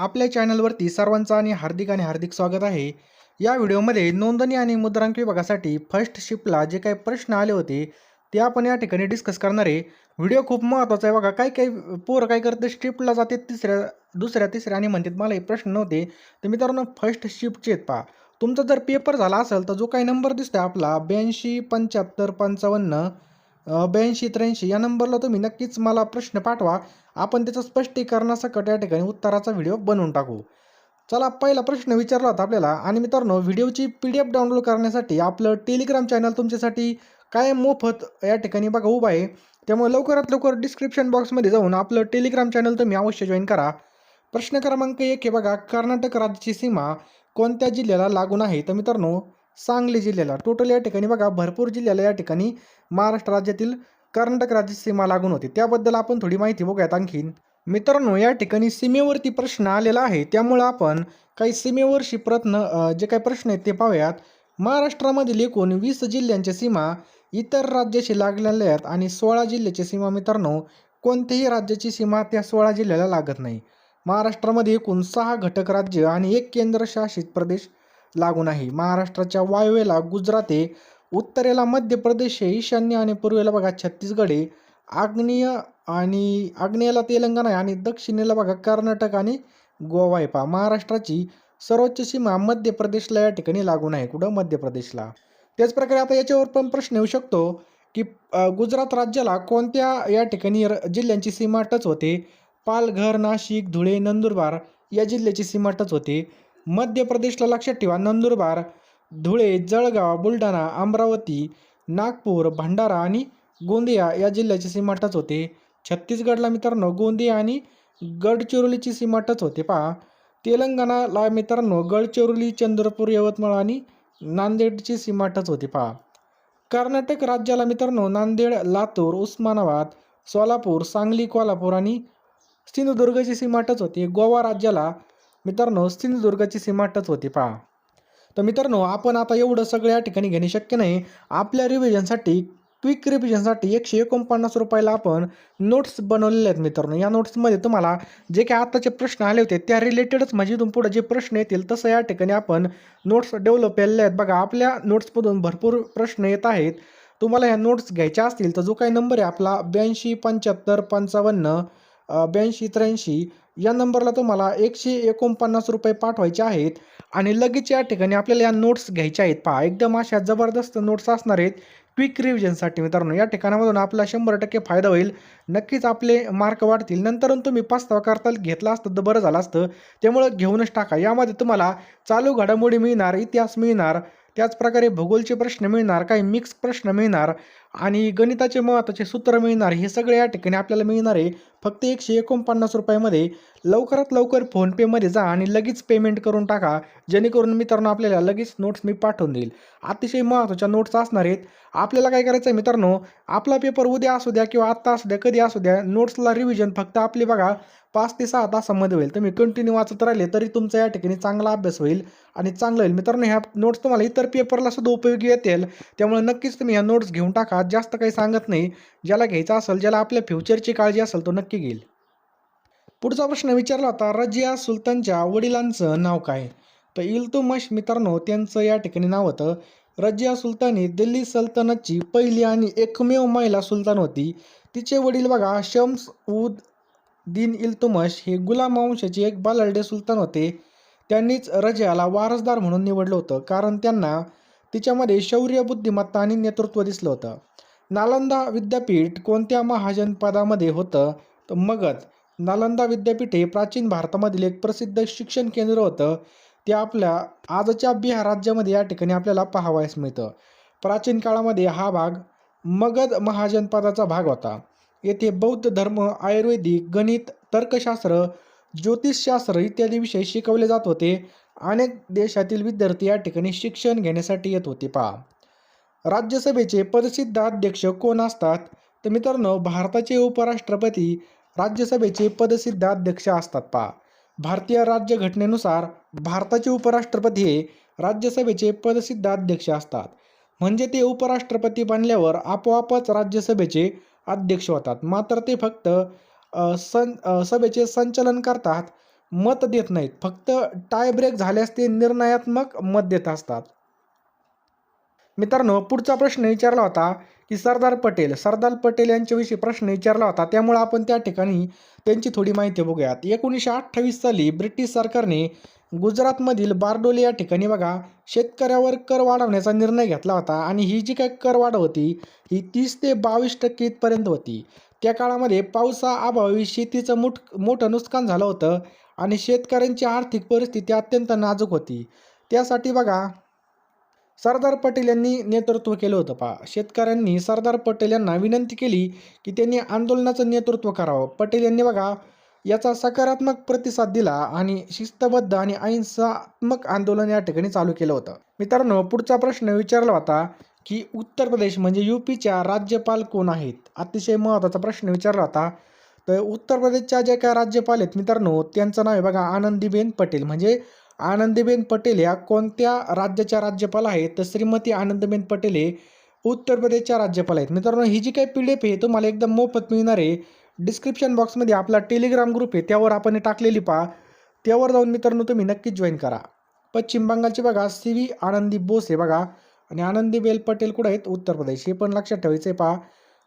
आपल्या चॅनलवरती सर्वांचं आणि हार्दिक आणि हार्दिक स्वागत आहे. या व्हिडिओमध्ये नोंदणी आणि मुद्रांक विभागासाठी फर्स्ट शिफ्टला जे काही प्रश्न आले होते ते आपण या ठिकाणी डिस्कस करणार आहे. व्हिडिओ खूप महत्त्वाचा आहे बघा. काही काही पोरं काय करते शिफ्टला जाते तिसऱ्या दुसऱ्या तिसऱ्या आणि म्हणतात मला हे प्रश्न नव्हते. तर मित्रांनो फर्स्ट शिफ्टचे आहेत पहा. तुमचा जर पेपर झाला असेल तर जो काही नंबर दिसतोय आपला ब्याऐंशी पंच्याहत्तर पंचावन्न ब्याऐंशी त्र्याऐंशी या नंबरला तुम्ही नक्कीच मला प्रश्न पाठवा. आपण त्याचं स्पष्टीकरणासकट या ठिकाणी उत्तराचा व्हिडिओ बनवून टाकू. चला पहिला प्रश्न विचारला होता आपल्याला. आणि मित्रांनो व्हिडिओची पी डी एफ डाउनलोड करण्यासाठी आपलं टेलिग्राम चॅनल तुमच्यासाठी काय मोफत या ठिकाणी बघा उभं आहे. त्यामुळे लवकरात लवकर डिस्क्रिप्शन बॉक्समध्ये जाऊन आपलं टेलिग्राम चॅनल तुम्ही अवश्य जॉईन करा. प्रश्न क्रमांक एक हे बघा कर्नाटक राज्याची सीमा कोणत्या जिल्ह्याला लागून आहे? तर मित्रांनो सांगली जिल्ह्याला. टोटल या ठिकाणी बघा भरपूर जिल्ह्याला या ठिकाणी महाराष्ट्र राज्यातील कर्नाटक राज्याची सीमा लागून होती. त्याबद्दल आपण थोडी माहिती बघूयात आणखीन. मित्रांनो या ठिकाणी सीमेवरती प्रश्न आलेला आहे. त्यामुळं आपण काही सीमेवरशी प्रत्न जे काही प्रश्न आहेत ते पाहूयात. महाराष्ट्रामधील एकूण वीस जिल्ह्यांच्या सीमा इतर राज्याशी लागलेल्या आहेत आणि सोळा जिल्ह्याची सीमा मित्रांनो कोणत्याही राज्याची सीमा त्या सोळा जिल्ह्याला लागत नाही. महाराष्ट्रामध्ये एकूण सहा घटक राज्य आणि एक केंद्रशासित प्रदेश लागून आहे महाराष्ट्राच्या वायव्येला गुजरात आहे उत्तरेला मध्य प्रदेश आहे ईशान्य आणि पूर्वेला बघा छत्तीसगड आहे आग्नेय आणि आग्नेयला तेलंगणा आहे आणि दक्षिणेला बघा कर्नाटक आणि गोवा आहे. पहा महाराष्ट्राची सर्वोच्च सीमा मध्य प्रदेशला या ठिकाणी लागून आहे कुठं? मध्य प्रदेशला त्याचप्रकारे आता याच्यावर पण प्रश्न येऊ शकतो की गुजरात राज्याला कोणत्या या ठिकाणी र- जिल्ह्यांची सीमा टच होते? पालघर नाशिक धुळे नंदुरबार या जिल्ह्याची सीमा टच होते. मध्य प्रदेशला लक्षात ठेवा. नंदुरबार धुळे जळगाव बुलढाणा अमरावती नागपूर भंडारा आणि गोंदिया या जिल्ह्याची सीमा टच होते. छत्तीसगडला मित्रांनो गोंदिया आणि गडचिरोलीची सीमा टच होते. पहा तेलंगणाला मित्रांनो गडचिरोली चंद्रपूर यवतमाळ आणि नांदेडची सीमा टच होती. पहा कर्नाटक राज्याला मित्रांनो नांदेड लातूर उस्मानाबाद सोलापूर सांगली कोल्हापूर आणि सिंधुदुर्गची सीमा टच होती. गोवा राज्याला मित्रांनो सिंधुदुर्गची सीमा टच होती पहा. तर मित्रांनो आपण आता एवढं सगळं या ठिकाणी घेणे शक्य नाही. आपल्या रिव्हिजनसाठी क्विक रिव्हिजनसाठी एकशे एकोणपन्नास रुपयाला आपण नोट्स बनवलेले आहेत मित्रांनो. या नोट्समध्ये तुम्हाला जे काही आत्ताचे प्रश्न आले होते त्या रिलेटेडच म्हणजे इथून पुढे जे प्रश्न येतील तसं या ठिकाणी आपण नोट्स डेव्हलप केलेले आहेत. बघा आपल्या नोट्समधून भरपूर प्रश्न येत आहेत. तुम्हाला ह्या नोट्स घ्यायच्या असतील तर जो काही नंबर आहे आपला ब्याऐंशी पंच्याहत्तर पंचावन्न ब्याऐंशी त्र्याऐंशी या नंबरला तुम्हाला एकशे एकोणपन्नास रुपये पाठवायचे आहेत. आणि लगेच या ठिकाणी आपल्याला या नोट्स घ्यायच्या आहेत. पहा एकदम अशा जबरदस्त नोट्स असणार आहेत. क्विक रिव्हिजनसाठी मित्रांनो या ठिकाणामधून आपला शंभर टक्के फायदा होईल. नक्कीच आपले मार्क वाढतील. नंतर तुम्ही पास्तावा करता घेतला असतं तर बरं झालं असतं. त्यामुळं घेऊनच टाका. यामध्ये तुम्हाला चालू घडामोडी मिळणार इतिहास मिळणार त्याचप्रकारे भूगोलचे प्रश्न मिळणार काही मिक्स प्रश्न मिळणार. आणि गणिताचे महत्त्वाचे सूत्र मिळणार हे सगळे या ठिकाणी आपल्याला मिळणार आहे. फक्त एकशे एकोणपन्नास रुपयामध्ये लवकरात लवकर फोनपेमध्ये जा आणि लगेच पेमेंट करून टाका. जेणेकरून मित्रांनो आपल्याला लगेच नोट्स मी पाठवून देईल. अतिशय महत्त्वाच्या नोट्स असणार आहेत. आपल्याला काय करायचं आहे मित्रांनो आपला पेपर उद्या असू द्या किंवा आत्ता असू द्या कधी असू द्या नोट्सला रिव्हिजन फक्त आपली बघा पाच ते सहा तासामध्ये होईल. तुम्ही कंटिन्यू वाचत राहिले तरी तुमचा या ठिकाणी चांगला अभ्यास होईल आणि चांगलं होईल. मित्रांनो ह्या नोट्स तुम्हाला इतर पेपरला सुद्धा उपयोगी येतील. त्यामुळे नक्कीच तुम्ही ह्या नोट्स घेऊन टाका. जास्त काही सांगत नाही. ज्याला घ्यायचा असेल ज्याला आपल्या फ्युचरची काळजी असेल तो नक्की घेईल. पुढचा प्रश्न विचारला होता रजिया सुलतानच्या वडिलांचं नाव काय? तर इल्तुमश मित्रांनो त्यांचं या ठिकाणी नाव होतं. रजिया सुलतानी ही दिल्ली सल्तनतची पहिली आणि एकमेव महिला सुलतान होती. तिचे वडील बघा शम्स उद दिन इल्तुमश हे गुलाम वंशाचे एक बालर्डे सुलतान होते. त्यांनीच रजियाला वारसदार म्हणून निवडलं होतं. कारण त्यांना तिच्यामध्ये शौर्य बुद्धिमत्ता आणि नेतृत्व दिसलं होतं. नालंदा विद्यापीठ कोणत्या महाजनपदामध्ये होतं? तर मगध. नालंदा विद्यापीठ हे प्राचीन भारतामधील एक प्रसिद्ध शिक्षण केंद्र होतं. ते आपल्या आजच्या बिहार राज्यामध्ये या ठिकाणी आपल्याला पाहावयास मिळतं. प्राचीन काळामध्ये हा भाग मगध महाजनपदाचा भाग होता. येथे बौद्ध धर्म आयुर्वेदिक गणित तर्कशास्त्र ज्योतिषशास्त्र इत्यादी विषय शिकवले जात होते. अनेक देशातील विद्यार्थी या ठिकाणी शिक्षण घेण्यासाठी येत होते पहा. राज्यसभेचे प्रसिद्ध अध्यक्ष कोण असतात? तर मित्रांनो भारताचे उपराष्ट्रपती राज्यसभेचे पदसिद्ध अध्यक्ष असतात पहा. भारतीय राज्यघटनेनुसार भारताचे उपराष्ट्रपती हे राज्यसभेचे पदसिद्ध अध्यक्ष असतात. म्हणजे ते उपराष्ट्रपती बनल्यावर आपोआपच राज्यसभेचे अध्यक्ष होतात. मात्र ते फक्त सं सभेचे संचलन करतात. मत देत नाहीत. फक्त टाय ब्रेक झाल्यास ते निर्णयात्मक मत देत असतात. मित्रांनो पुढचा प्रश्न विचारला होता की सरदार पटेल सरदार पटेल यांच्याविषयी प्रश्न विचारला होता. त्यामुळे आपण त्या ठिकाणी त्यांची थोडी माहिती बघूयात. एकोणीसशे अठ्ठावीस साली ब्रिटिश सरकारने गुजरातमधील बारडोली या ठिकाणी बघा शेतकऱ्यावर कर वाढवण्याचा निर्णय घेतला होता. आणि ही जी काही कर वाढ होती ही तीस ते बावीस टक्के इथपर्यंत होती. त्या काळामध्ये पावसाअभावी शेतीचं मोठ मोठं नुकसान झालं होतं. आणि शेतकऱ्यांची आर्थिक परिस्थिती अत्यंत नाजूक होती. त्यासाठी बघा सरदार पटेल यांनी नेतृत्व केलं होतं पहा. शेतकऱ्यांनी सरदार पटेल यांना विनंती केली की त्यांनी आंदोलनाचं नेतृत्व करावं. पटेल यांनी बघा याचा सकारात्मक प्रतिसाद दिला आणि शिस्तबद्ध आणि अहिंसात्मक आंदोलन या ठिकाणी चालू केलं होतं. मित्रांनो पुढचा प्रश्न विचारला होता की उत्तर प्रदेश म्हणजे युपीच्या राज्यपाल कोण आहेत? अतिशय महत्त्वाचा प्रश्न विचारला होता. तर उत्तर प्रदेशच्या ज्या काय राज्यपाल आहेत मित्रांनो त्यांचं नाव आहे बघा आनंदीबेन पटेल. म्हणजे आनंदीबेन पटेल या कोणत्या राज्याच्या राज्यपाल आहेत? तर श्रीमती आनंदीबेन पटेल हे उत्तर प्रदेशच्या राज्यपाल आहेत. मित्रांनो ही जी काही पी डी एफ आहे तुम्हाला एकदम मोफत मिळणार आहे. डिस्क्रिप्शन बॉक्समध्ये आपला टेलिग्राम ग्रुप आहे त्यावर आपण टाकलेली पहा. त्यावर जाऊन मित्रांनो तुम्ही नक्कीच जॉईन करा. पश्चिम बंगालचे बघा सी व्ही आनंदी बोस आहे बघा. आणि आनंदीबेल पटेल कुठं आहेत? उत्तर प्रदेश. हे पण लक्षात ठेवायचं आहे पहा.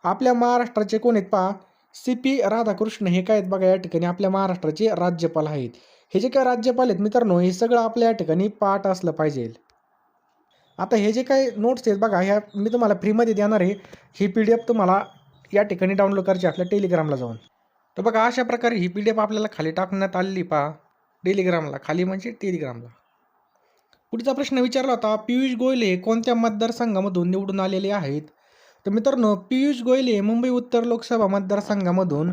आपल्या महाराष्ट्राचे कोण आहेत पहा? सी पी राधाकृष्ण हे काय आहेत बघा या ठिकाणी आपल्या महाराष्ट्राचे राज्यपाल आहेत. हे जे काय राज्यपाल आहेत मित्रांनो हे सगळं आपल्या या ठिकाणी पाठ असलं पाहिजे. आता हे जे काही नोट्स आहेत बघा ह्या मी तुम्हाला फ्रीमध्ये देणार आहे. ही पी डी एफ तुम्हाला या ठिकाणी डाउनलोड करायची आपल्या टेलिग्रामला जाऊन. तर बघा अशा प्रकारे ही पी डी एफ आपल्याला खाली टाकण्यात आलेली पहा. टेलिग्रामला खाली म्हणजे टेलिग्रामला पुढचा प्रश्न विचारला होता पियुष गोयल हे कोणत्या मतदारसंघामधून निवडून आलेले आहेत? तर मित्रांनो पियुष गोयल हे मुंबई उत्तर लोकसभा मतदारसंघामधून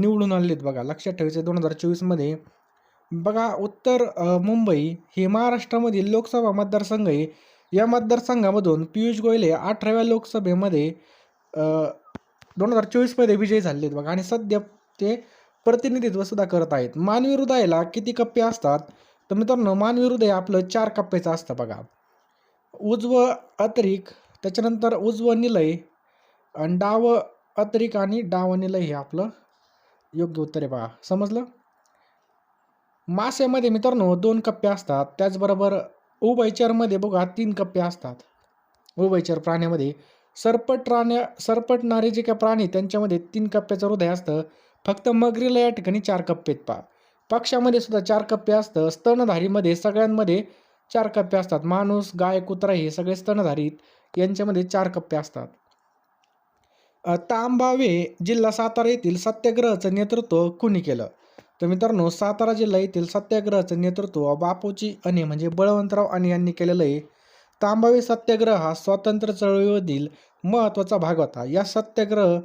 निवडून आले आहेत बघा. लक्षात ठेवायचं दोन हजार चोवीसमध्ये. बघा उत्तर मुंबई हे महाराष्ट्रामधील लोकसभा मतदारसंघ आहे. या मतदारसंघामधून पियुष गोयल हे अठराव्या लोकसभेमध्ये दोन हजार चोवीसमध्ये विजयी झालेले आहेत बघा. आणि सध्या ते प्रतिनिधित्व सुद्धा करत आहेत. मानविरुदयाला किती कप्पे असतात? तर मित्रांनो मानविरुदय आपलं चार कप्प्याचं असतं बघा. उजवं अतिरिक्त त्याच्यानंतर उजवं निलय आणि डाव अतिरिक आणि डाव निलय हे आपलं योग्य उत्तर आहे बघा. समजलं? मासेमध्ये मित्रांनो दोन कप्पे असतात. त्याचबरोबर उभयचरमध्ये बघा तीन कप्पे असतात. उभयचर प्राण्यामध्ये सरपट राण्या सरपटणारे जे काही प्राणी त्यांच्यामध्ये तीन कप्प्याचं हृदय असतं. फक्त मगरीला या ठिकाणी चार कप्पे आहेत पा पक्षामध्ये सुद्धा चार कप्पे असतं. स्तनधारीमध्ये सगळ्यांमध्ये चार कप्पे असतात. माणूस गाय कुत्रा हे सगळे स्तनधारीत यांच्यामध्ये चार कप्पे असतात. तांबावे जिल्हा सातारा येथील सत्याग्रहाचं नेतृत्व कुणी केलं? तर मित्रांनो सातारा जिल्हा येथील सत्याग्रहाचं नेतृत्व बापूजी अने म्हणजे बळवंतराव अने यांनी केलेलं आहे. तांबावे सत्याग्रह हा स्वातंत्र्य चळवळीमधील महत्त्वाचा भाग होता. या सत्याग्रह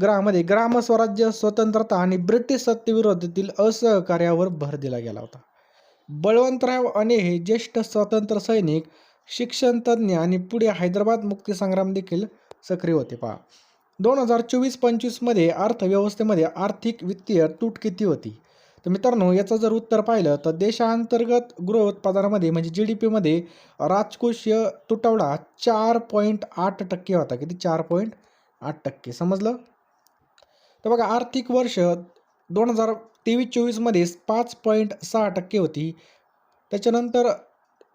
ग्रहामध्ये ग्रामस्वराज्य स्वतंत्रता आणि ब्रिटिश सत्तेविरोधातील असहकार्यावर भर दिला गेला होता. बळवंतराव अने हे ज्येष्ठ स्वातंत्र्य सैनिक शिक्षण तज्ज्ञ आणि पुढे हैदराबाद मुक्तीसंग्राम देखील सक्रिय होते. पहा. दोन हजार चोवीस पंचवीसमध्ये अर्थव्यवस्थेमध्ये आर्थिक वित्तीय तूट किती होती? तर मित्रांनो याचं जर उत्तर पाहिलं तर देशांतर्गत गृह उत्पादनामध्ये म्हणजे जी डी पीमध्ये राजकोषीय तुटवडा चार पॉईंट आठ टक्के होता. किती? चार पॉईंट आठ टक्के. समजलं? तर बघा आर्थिक वर्ष दोन हजार तेवीस चोवीसमध्ये पाच पॉईंट सहा टक्के होती. त्याच्यानंतर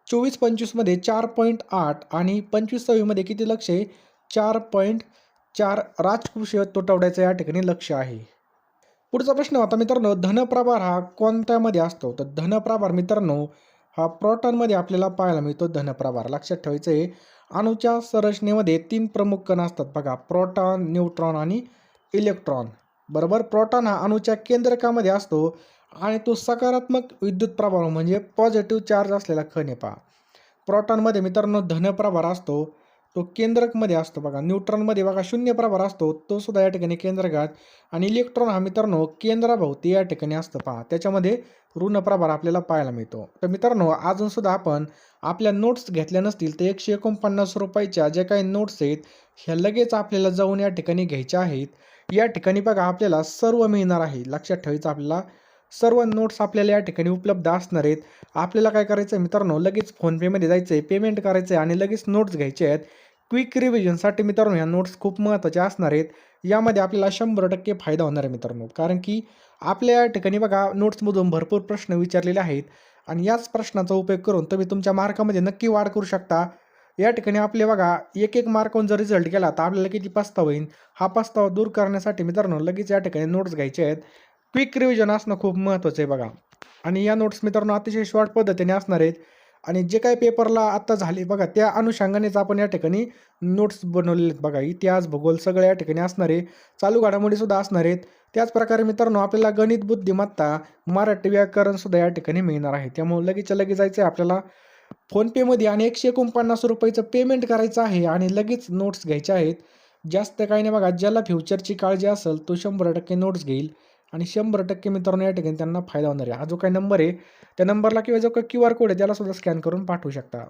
चोवीस पंचवीसमध्ये चार पॉईंट आठ आणि पंचवीस सव्वीमध्ये किती लक्ष आहे? चार पॉईंट चार. राजकोषीय तुटवड्याचं या ठिकाणी लक्ष आहे. पुढचा प्रश्न होता मित्रांनो धनप्रभार हा कोणत्यामध्ये असतो? तर धनप्रभार मित्रांनो हा प्रोटॉनमध्ये आपल्याला पाहायला मिळतो धनप्रभार. लक्षात ठेवायचं आहे अणूच्या संरचनेमध्ये तीन प्रमुख कण असतात. बघा प्रोटॉन न्यूट्रॉन आणि इलेक्ट्रॉन. बरोबर? प्रोटॉन हा अणूच्या केंद्रकामध्ये असतो. आणि तो सकारात्मक विद्युत प्रभाव म्हणजे पॉझिटिव्ह चार्ज असलेला कण आहे पहा. प्रोटॉनमध्ये मित्रांनो धन प्रभार असतो तो केंद्रकमध्ये असतो बघा. न्यूट्रॉनमध्ये बघा शून्य प्रभार असतो तो सुद्धा या ठिकाणी केंद्रकात आणि इलेक्ट्रॉन हा मित्रांनो केंद्राभोवती या ठिकाणी असतं पहा. त्याच्यामध्ये ऋण प्रभार आपल्याला पाहायला मिळतो. तर मित्रांनो अजून सुद्धा आपण आपल्या नोट्स घेतल्या नसतील तर एकशे एकोणपन्नास रुपयाच्या ज्या काही नोट्स आहेत ह्या लगेच आपल्याला जाऊन या ठिकाणी घ्यायच्या आहेत. या ठिकाणी बघा आपल्याला सर्व मिळणार आहे. लक्षात ठेवायचं आपल्याला सर्व नोट्स आपल्याला या ठिकाणी उपलब्ध असणार आहेत. आपल्याला काय करायचं आहे मित्रांनो? लगेच फोनपेमध्ये जायचं आहे पेमेंट करायचं आहे आणि लगेच नोट्स घ्यायचे आहेत. क्विक रिव्हिजनसाठी मित्रांनो ह्या नोट्स खूप महत्त्वाच्या असणार आहेत. यामध्ये आपल्याला शंभर टक्के फायदा होणार आहे मित्रांनो. कारण की आपल्या या ठिकाणी बघा नोट्समधून भरपूर प्रश्न विचारलेले आहेत. आणि याच प्रश्नाचा उपयोग करून तुम्ही तुमच्या मार्कामध्ये नक्की वाढ करू शकता. या ठिकाणी आपले बघा एक एक मार्कवरून जर रिझल्ट केला तर आपल्याला किती पस्ताव होईल हा पस्ताव दूर करण्यासाठी मित्रांनो लगेच या ठिकाणी नोट्स घ्यायचे आहेत. क्विक रिव्हिजन असणं खूप महत्त्वाचं आहे बघा. आणि या नोट्स मित्रांनो अतिशय शॉर्ट पद्धतीने असणार आहेत. आणि जे काही पेपरला आत्ता झाले बघा त्या अनुषंगानेच आपण या ठिकाणी नोट्स बनवलेले आहेत बघा. इतिहास भूगोल सगळं या ठिकाणी असणार आहे. चालू घडामोडीसुद्धा असणार आहेत. त्याचप्रकारे मित्रांनो आपल्याला गणित बुद्धिमत्ता मराठी व्याकरणसुद्धा या ठिकाणी मिळणार आहे. त्यामुळे लगेच लगेच जायचं आहे आपल्याला फोनपेमध्ये आणि एकशे एकोणपन्नास रुपयाचं पेमेंट करायचं आहे आणि लगेच नोट्स घ्यायच्या आहेत. जास्त काही नाही बघा. ज्याला फ्युचरची काळजी असेल तो शंभर टक्के नोट्स घेईल. आणि शंभर टक्के मित्रांनो या ठिकाणी त्यांना फायदा होणार आहे. हा जो काही नंबर आहे त्या नंबरला किंवा जो काही क्यू आर कोड आहे त्याला सुद्धा स्कॅन करून पाठवू शकता.